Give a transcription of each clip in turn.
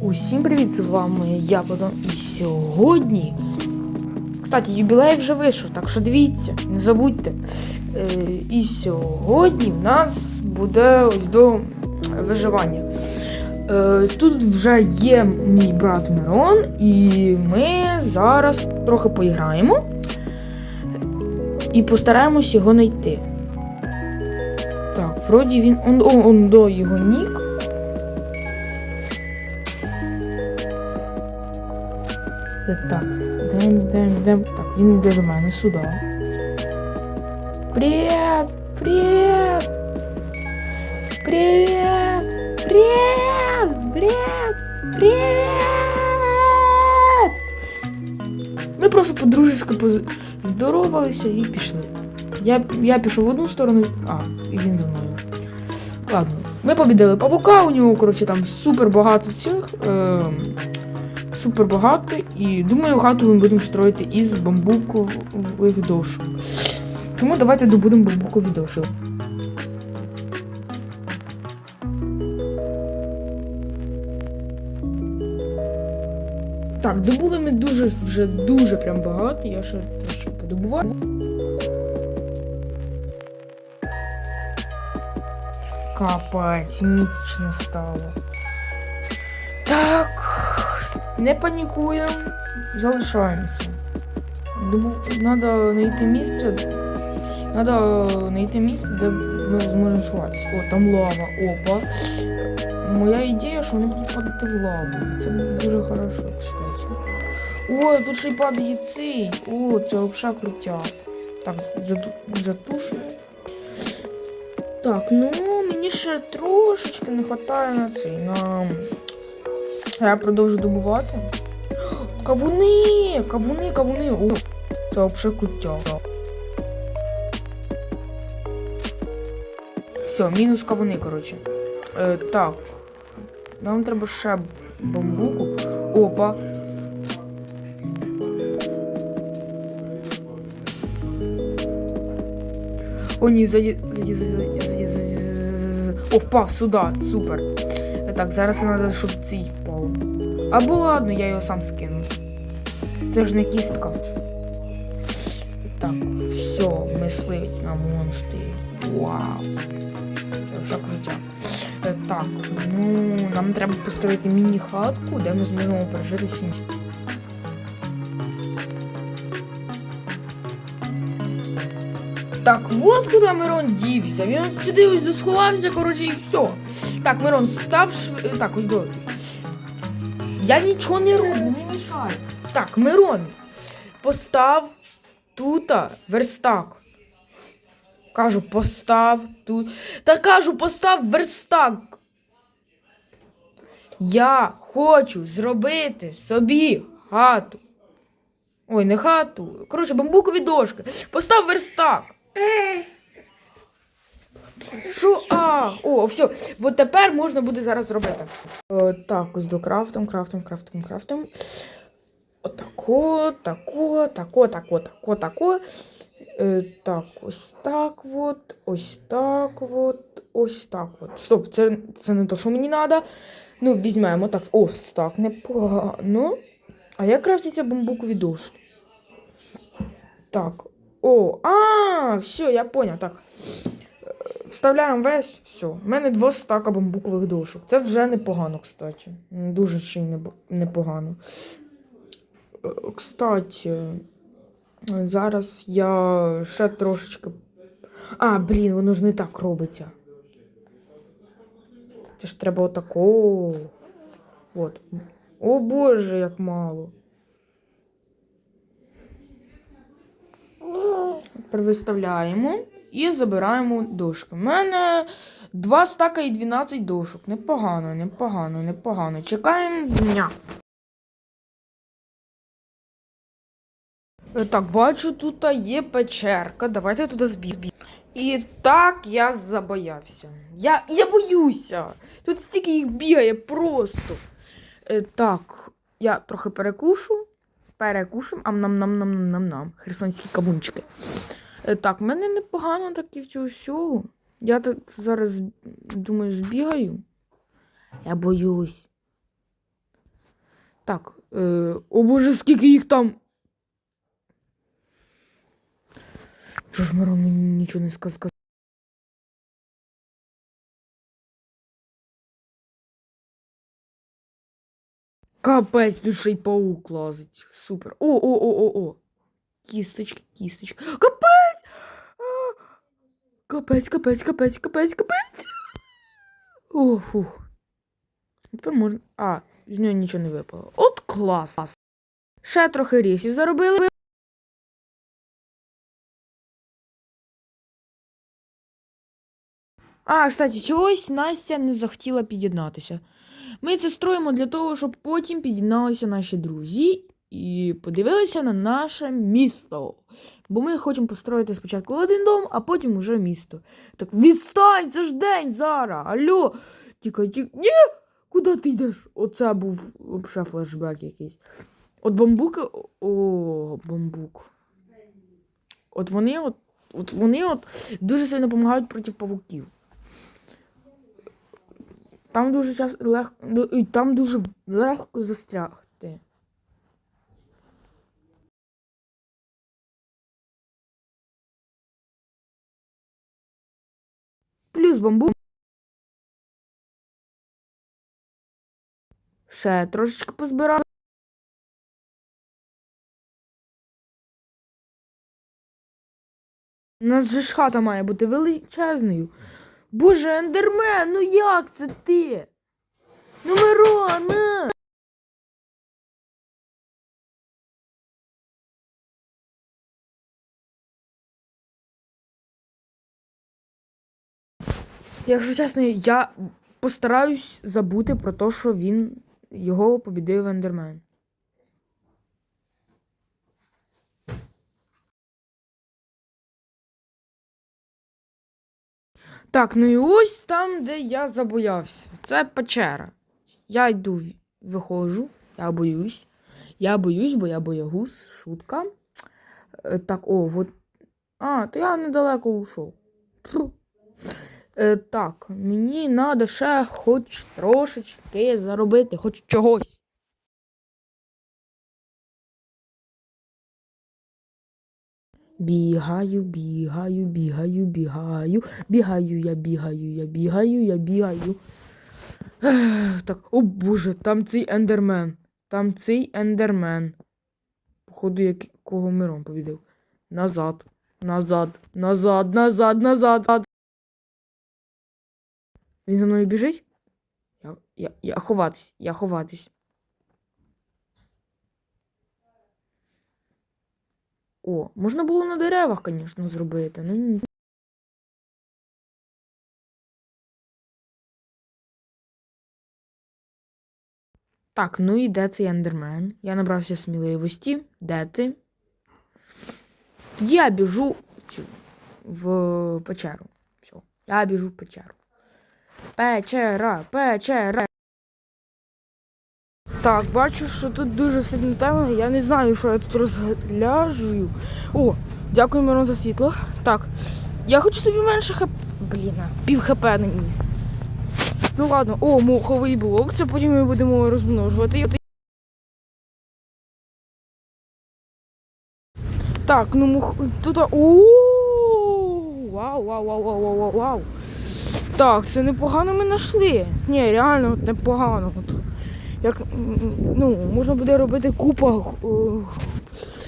Усім привіт, з вами я Богдан. І сьогодні. Кстати, юбілей вже вийшов, так що дивіться, не забудьте. Е, і сьогодні в нас буде ось до виживання. Е, тут вже є мій брат Мирон, і ми зараз трохи поіграємо і постараємось його знайти. Так, вроді він. Он, он до його нік. Так, йдемо, йдемо, йдемо. Так, він йде до мене сюди. Привіт! Привіт! Привіт! Привіт! Привіт! Привіт! Ми просто по-дружески поз- і пішли. Я, я пішов в одну сторону, а, і він за мною. Ладно, ми побідили павука, у нього, коротше, там супер багато цих. Ем, супер багато. І думаю, хату ми будемо строїти із бамбукових дошок. Тому давайте добудемо бамбукові дошки. Так, добули ми дуже вже дуже прям багато. Я ще трошки подобуваю. Капець, ніч не стало. Так, не панікуємо, залишаємося. Думаю, треба знайти місце. Треба знайти місце, де ми зможемо сховатися. О, там лава, опа. Моя ідея, що вони будуть падати в лаву. Це буде дуже хорошо, кстати. О, тут ще й падає цей. О, це взагалі крутя. Так, зату... затушую. Так, ну мені ще трошечки не вистачає на цей. На... Я продовжу добувати. Кавуни! Кавуни, кавуни! О, це взагалі круття. Все, мінус кавуни, коротше. Е, так. Нам треба ще бамбуку. Опа. О, ні, заді, заді, заді, заді, заді, заді, заді. О, впав сюди, супер. Так, зараз треба, щоб цей впав. Або ладно, я його сам скину. Це ж не кістка. Так, все, мисливець на монстрі. Вау. Це вже крутя. Е, Так, ну нам треба построїти міні-хатку, де ми зможемо пережити всі. Так, от куди Мирон дівся. Він от сюди ось досховався, коротше, і все. Так, Мирон, став шв... Так, ось до. Я нічого не роблю, не мішай. Так, Мирон, постав тут верстак. Кажу, постав тут. Та кажу, постав верстак. Я хочу зробити собі хату. Ой, не хату. Коротше, бамбукові дошки. Постав верстак. Що? А, о, все. От тепер можна буде зараз зробити. Е, так, ось до крафтом, крафтом, крафтом, крафтом. Отако, тако, тако, тако, тако, тако. Е, так, ось так от, ось так от, ось так от. Стоп, це, це не то, що мені треба. Ну, візьмемо так. Ось так, непогано. А як крафтяться бамбукові дошки? Так. О, а, все, я поняв. Так. Вставляємо весь, все. У мене два стака бамбукових дошок. Це вже непогано, кстати. Дуже ще й непогано. Е, Кстати, зараз я ще трошечки. А, блін, воно ж не так робиться. Це ж треба отако. От. О Боже, як мало. Тепер виставляємо і забираємо дошки. У мене 2 стака і 12 дошок. Непогано, непогано, непогано. Чекаємо дня. Е, Так, бачу, тут є печерка. Давайте туди збіг. І так я забоявся. Я, я боюся. Тут стільки їх бігає просто. Е, так, я трохи перекушу. Перекушим. ам нам нам нам нам нам нам Херсонські кабунчики. Е, так, в мене непогано так і всього всього. Я так зараз думаю, збігаю. Я боюсь. Так. Е, о боже, скільки їх там. Чого ж Мирон мені нічого не сказав? Капець, тут ще й паук лазить. Супер. О, о, о, о, о. Кісточки, кісточки. Капець! Капець, капець, капець, капець, капець. О. Тепер можна. А, з нього нічого не випало. От клас. Ще трохи рісів заробили. А, кстати, чогось Настя не захотіла під'єднатися. Ми це строїмо для того, щоб потім під'єдналися наші друзі і подивилися на наше місто. Бо ми хочемо построїти спочатку один дом, а потім уже місто. Так відстань, це ж день зараз. Алло. Тікай, тікай. Ні! Куди ти йдеш? Оце був взагалі флешбек якийсь. От бамбуки. О, бамбук. От вони от, от вони от дуже сильно допомагають проти павуків. Там дуже часто легко. Там дуже легко застрягти. Плюс бамбу. Ще трошечки позбирав. У нас же ж хата має бути величезною. Боже, ендермен, ну як це ти? Ну, Мирон, Якщо чесно, я постараюсь забути про те, що він його побідив ендермен. Так, ну і ось там, де я забоявся. Це печера. Я йду, виходжу, я боюсь. Я боюсь, бо я боягуз, шутка. Е, Так, о, от. А, то я недалеко ушов. Е, так, мені треба ще хоч трошечки заробити, хоч чогось. Бігаю, бігаю, бігаю, бігаю. Бігаю, я бігаю, я бігаю, я бігаю. Ех, Так, о боже, там цей ендермен. Там цей ендермен. Походу, якого Мирон побідив. Назад, назад, назад, назад, назад. Він за мною біжить? Я, я, я ховатись, я ховатись. О, можна було на деревах, звісно, зробити. Ну, ні. Так, ну і де цей ендермен? Я набрався сміливості. Де ти? Тоді я біжу в в печеру. Все. Я біжу в печеру. Печера, печера. Так, бачу, що тут дуже сильно темно. Я не знаю, що я тут розгляжую. О, дякую, Мирон, за світло. Так, я хочу собі менше хп. Блін, пів хп наніс. Ну ладно, о, моховий блок, це потім ми будемо розмножувати. Так, ну мух. Тут. Вау, вау, вау, вау, вау, вау. Так, це непогано ми знайшли. Ні, реально от непогано. От. Як, ну, можна буде робити купа е,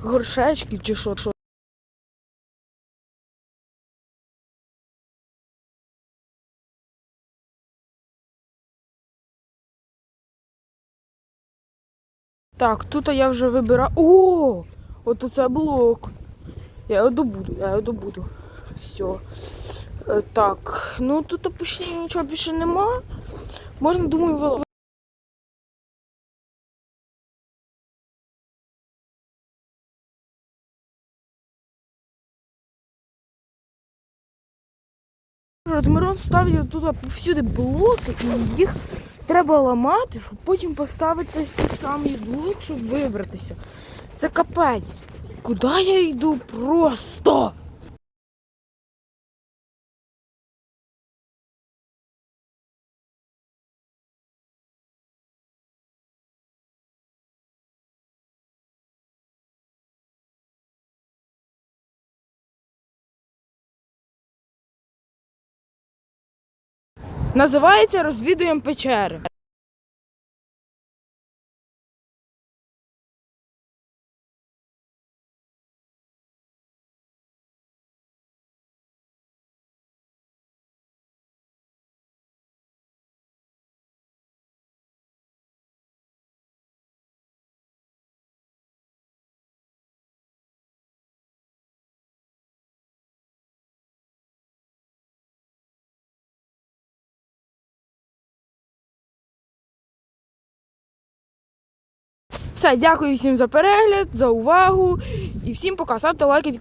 горшечків чи що. що. Так, тут я вже вибираю. О! От оце блок. Я його добуду, я його добуду. Все. Е, Так, ну тут почти нічого більше нема. Можна, думаю, вил- От Мирон ставить тут повсюди блоки, і їх треба ламати, щоб потім поставити цей самий блок, щоб вибратися. Це капець. Куди я йду просто? Називається Розвідуємо печери. Все, дякую всім за перегляд, за увагу і всім пока. Ставте лайки.